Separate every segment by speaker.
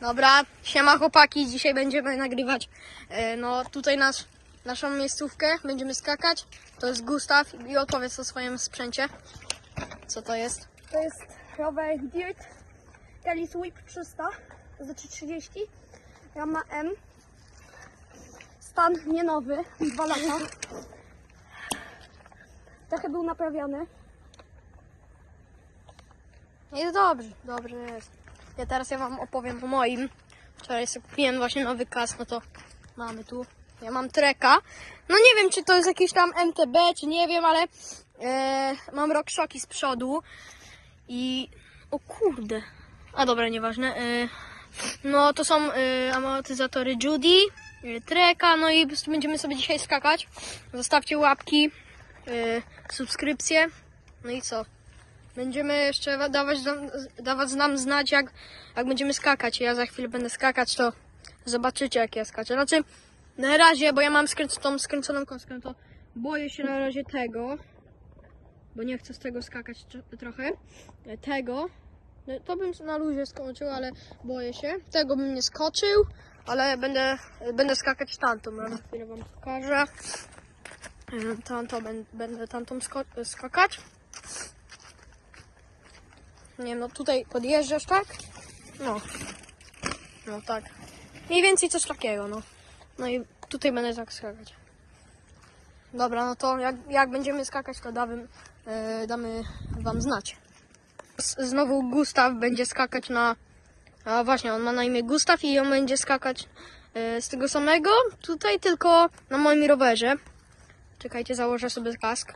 Speaker 1: Dobra, siema chłopaki, dzisiaj będziemy nagrywać e, no tutaj nasz, naszą miejscówkę, będziemy skakać. To jest Gustaw i opowiedz o swoim sprzęcie. Co to jest?
Speaker 2: To jest rower Dirt Kelly Sweep 300 za 330 Rama M Stan nie nowy, 2 lata Trochę był naprawiony
Speaker 1: Jest dobrze, dobrze jest. Ja teraz ja wam opowiem o moim. Wczoraj sobie kupiłem właśnie nowy kask, no to mamy tu. Ja mam treka. No nie wiem, czy to jest jakiś tam MTB, czy nie wiem, ale e, mam RockShoki z przodu i o kurde. A dobra, nieważne. E, no to są e, amortyzatory Judy, e, treka, no i będziemy sobie dzisiaj skakać. Zostawcie łapki, e, subskrypcje. No i co? Będziemy jeszcze wa- dawać, dawać nam znać, jak, jak będziemy skakać. Ja za chwilę będę skakać, to zobaczycie, jak ja skaczę. Znaczy, na razie, bo ja mam skręc- tą skręconą kostkę, to boję się na razie tego, bo nie chcę z tego skakać tro- trochę. Tego, no, to bym na luzie skoczył, ale boję się. Tego bym nie skoczył, ale będę, będę skakać tamtą. Na chwilę wam pokażę. E, Tamto, będę, tamtą skakać. Nie wiem, no tutaj podjeżdżasz, tak? No. No tak. Mniej więcej coś takiego, no. No i tutaj będę tak skakać. Dobra, no to jak, jak będziemy skakać, to damy, e, damy wam znać. Z, znowu Gustaw będzie skakać na... A właśnie, on ma na imię Gustaw i on będzie skakać e, z tego samego, tutaj tylko na moim rowerze. Czekajcie, założę sobie kask.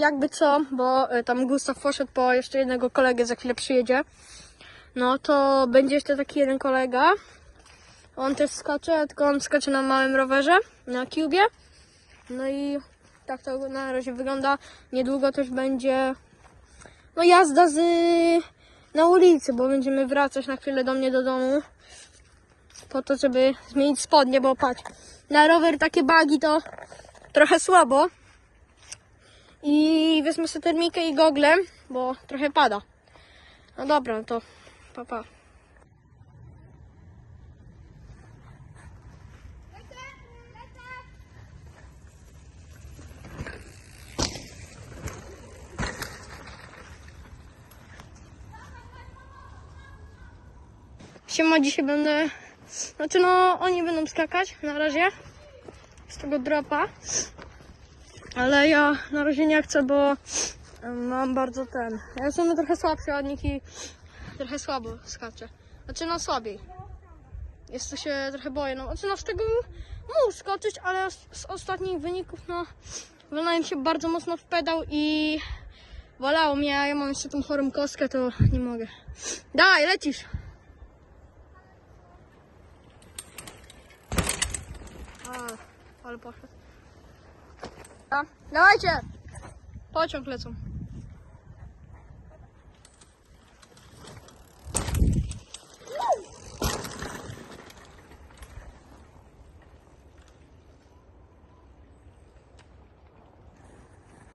Speaker 1: Jakby co, bo y, tam Gustaw poszedł po jeszcze jednego kolegę, za chwilę przyjedzie. No to będzie jeszcze taki jeden kolega. On też skacze, tylko on skacze na małym rowerze, na Cubie. No i tak to na razie wygląda. Niedługo też będzie no jazda z na ulicy, bo będziemy wracać na chwilę do mnie do domu. Po to, żeby zmienić spodnie, bo patrz, na rower takie bagi to trochę słabo. I wezmę sobie termikę i gogle, bo trochę pada. No dobra, no to pa, pa. Siema, dzisiaj będę... Znaczy no, oni będą skakać na razie z tego dropa. Ale ja na razie nie chcę, bo mam bardzo ten. Ja jestem trochę słabszy od nich i trochę słabo skaczę. Znaczy no słabiej. Jest to się trochę boję. No, znaczy no z tego mógł skoczyć, ale z, z ostatnich wyników no walnąłem się bardzo mocno w pedał i walało mnie, ja mam jeszcze tą chorą kostkę, to nie mogę. Daj, lecisz! A, ale poszedł. A, dawajcie! Pociąg lecą.